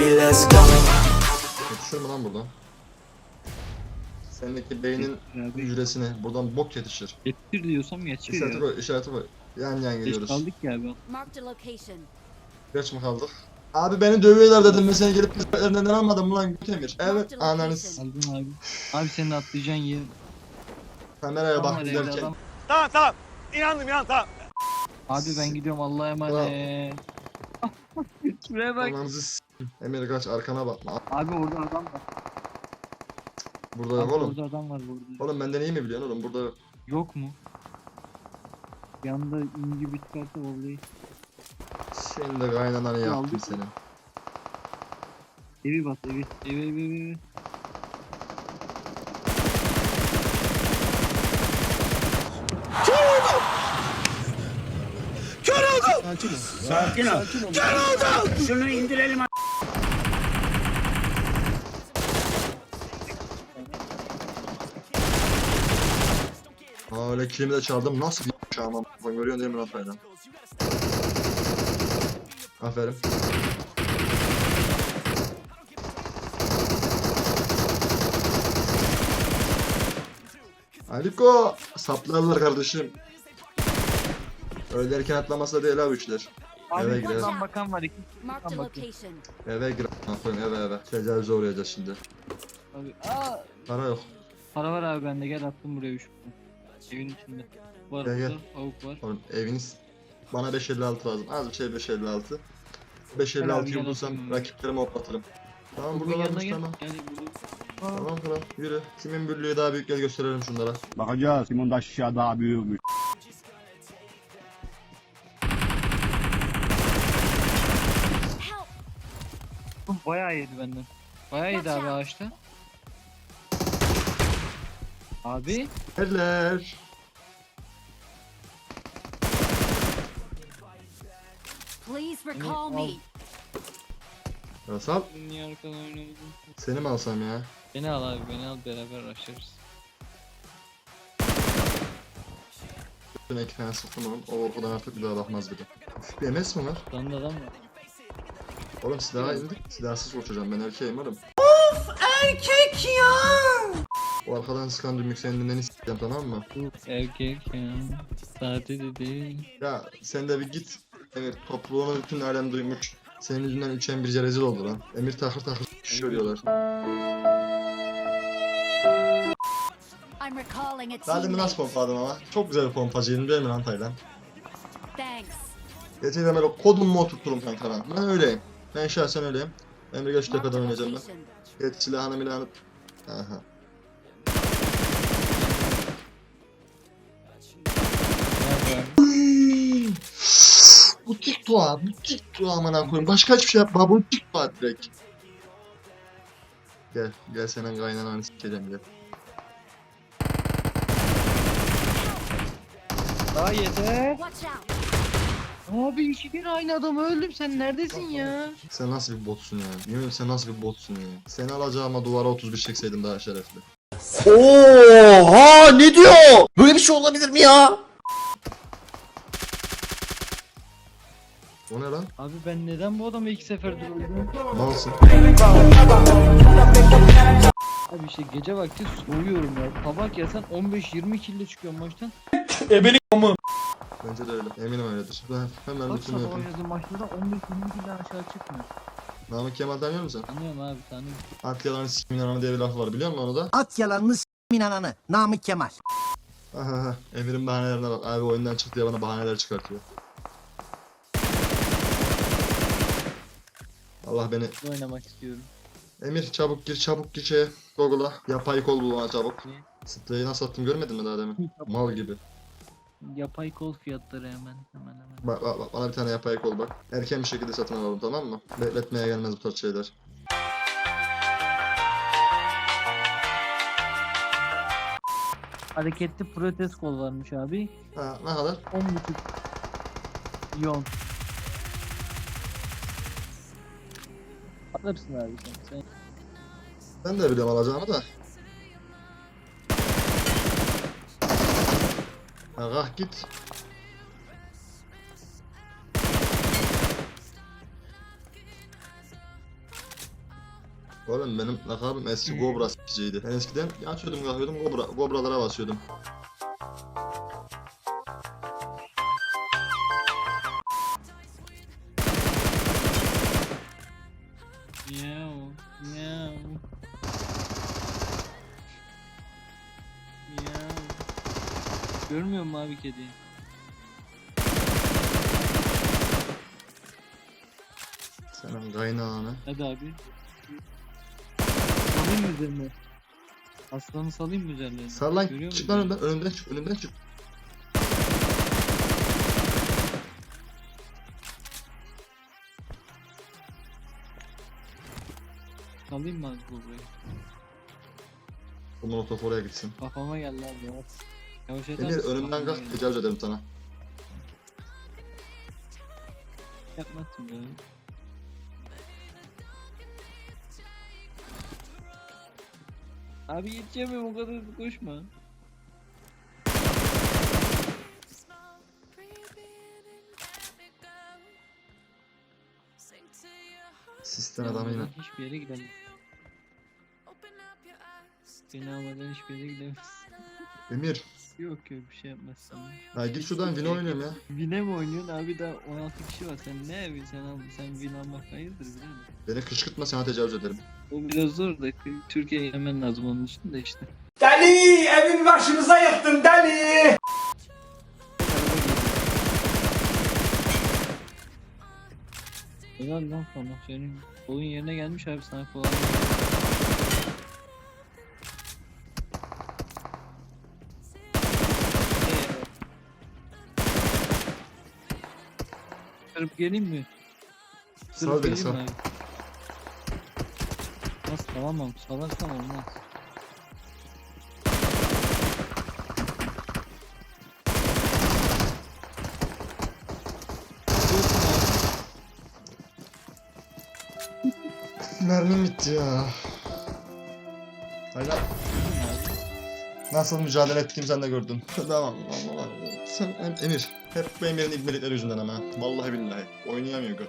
let's go. Yetişir mi lan buradan? Sendeki beynin Abi, hücresine buradan bok yetişir. Yetişir diyorsam İşareti yetişiyor. koy, işareti koy. Yan yan Geç gidiyoruz. kaldık ya abi. Marked a location. Geç mi kaldık? Abi beni dövüyorlar dedim ben seni gelip pistolerinden almadım lan Gütemir? Evet ananız. Aldın abi. Abi senin atlayacağın yer. Kameraya bak var evde giderken. Tamam tamam. İnandım inan tamam. Abi ben gidiyorum Allah'a emanet. Şuraya bak. Ananızı. Emir kaç arkana bakma. Abi orada adam var. Burada Abi yok oğlum. Orada adam var burada. Oğlum benden iyi mi biliyorsun oğlum? Burada yok. Yok mu? Yanında inci bir çıkarsa vallahi. Senin de kaynananı yaptım senin. Evi bas evi. Evi evi evi. Evi. Sakin ol. Şunu indirelim. Aa öyle kilimi de çaldım. Nasıl bir uçağım ama. Bak görüyorsun değil mi Rafael'den? Aferin. Aliko! Saplarlar kardeşim. Öyle erken atlamasa değil abi üçler. Eve Abi girelim. buradan bakan var iki. Marked a location. Eve gir. Aferin eve eve. Tecavüze uğrayacağız şimdi. Abi. Aa. Para yok. Para var abi bende gel attım buraya 3 Evin içinde. Var Gel, burada. gel. Avuk var. Oğlum eviniz bana 556 lazım. Az bir şey 556. Gel 556'yı abi, bulursam gel. rakiplerimi hoplatırım. Tamam burada yanına varmış gel. tamam. Gel burada. Tamam tamam yürü. Kimin büllüğü daha büyük gel gösterelim şunlara. Bakacağız. Kimin aşağı daha büyükmüş. Bayağı yedi benden. Bayağı yedi abi ağaçta. Abi. Eller. Please Beni recall al. me. Rasal Niye arkadan oynamadın? seni mi alsam ya? Beni al abi beni al beraber açarız. Üstüne iki tane sıktım. O ortadan artık bir daha bakmaz bile. Üf, bir MS mi var? Lan da adam var. Oğlum indik. Silahsız uçacağım ben erkeğim oğlum. Erkek ya. O arkadan sıkan dümük senin dinleni s**eceğim tamam mı? Erkek ya. Sade de değil. Ya sen de bir git. Emir topluluğunu bütün alem duymuş. Senin yüzünden üçen bir rezil oldu lan. Emir takır takır a Daha demin nasıl pompaladım ama. Çok güzel bir pompacıydım değil mi lan Taylan? Thanks. Gerçekten böyle kodumu oturturum kanka ben. Ben öyleyim. Ben şahsen öyleyim. Emre gel şu tepeden oynayacağım ben. Evet silahını milahını. Aha. Bu TikTok'a, bu TikTok'a amına koyayım. Başka hiçbir şey yapma, bu TikTok'a direkt. Gel, gel senin kaynananı sikeceğim gel. Daha yeter. Watch out. Abi iki kere aynı adamı öldüm sen neredesin ya? Sen nasıl bir botsun ya? Yemin sen nasıl bir botsun ya? Seni alacağıma duvara 31 çekseydim daha şerefli. Oha ne diyor? Böyle bir şey olabilir mi ya? O ne lan? Abi ben neden bu adamı iki seferdir öldüm? Malsın. Abi işte gece vakti soğuyorum ya. Sabah gelsen 15-20 kille çıkıyorum maçtan. Bence de öyle. Eminim öyledir. Ben hemen Bak bütünü sabah yapayım. oynadığım maçlarda 15-20 kille aşağı çıkmıyor. Namık Kemal tanıyor musun? Tanıyorum abi tanıyorum. At yalanı sikimin ananı diye bir laf var biliyor musun onu da? At yalanını s**min ananı. Namık Kemal. Aha, aha. Emir'in bahanelerine bak. Abi oyundan çıktı diye bana bahaneler çıkartıyor. Allah beni oynamak istiyorum. Emir çabuk gir çabuk gir şeye Google'a yapay kol bul bana çabuk. Ne? Spreyi nasıl attım görmedin mi daha demin? Mal gibi. Yapay kol fiyatları hemen hemen hemen. Bak, bak, bak bana bir tane yapay kol bak. Erken bir şekilde satın alalım tamam mı? Bekletmeye gelmez bu tarz şeyler. Hareketli protez kol varmış abi. Ha ne kadar? 10.5 milyon. Alırsın abi sen. sen. Ben de biliyorum alacağımı da. Ha kalk git. Oğlum benim lakabım eski Cobra sikiciydi. Ben eskiden yatıyordum kalkıyordum Cobra, Cobra'lara basıyordum. Görmüyor musun abi kediyi? Senin kaynağını. Hadi abi. Salayım mı üzerine? Aslanı salayım mı üzerine? Sar lan Görüyor çık musun? lan önümden, önümden çık, önümden çık. Salayım mı abi bu burayı? Bu molotof oraya gitsin. Kafama geldi abi. Yavaş Emir önümden kalk geldi. tecavüz ederim sana. Yapmazsın be. Abi yetişemiyorum o kadar hızlı koşma. Sisten Beni adamı yine. Hiçbir yere gidemez. Beni almadan hiçbir yere gidemez. Emir. Yok yok bir şey yapmazsın. Ya git şuradan Vino oynuyorum ya. Vine mi oynuyorsun abi daha 16 kişi var sen ne evi sen al sen win almak hayırdır birader. Beni kışkırtma sana tecavüz ederim. O biraz zor da Türkiye'ye yemen lazım onun için de işte. Deli evin başımıza yıktın deli. Helal lan sana senin oyun yerine gelmiş abi sana kolay. Sırıp geleyim mi? Sal beni, sal. Nasıl salamam salarsam olmaz. Mermim bitti ya. Hayır. Nasıl mücadele ettiğimi sen de gördün. tamam tamam. Sen Em- Emir. Hep bu Emir'in ibnelikleri yüzünden ama. Vallahi billahi. Oynayamıyor göt.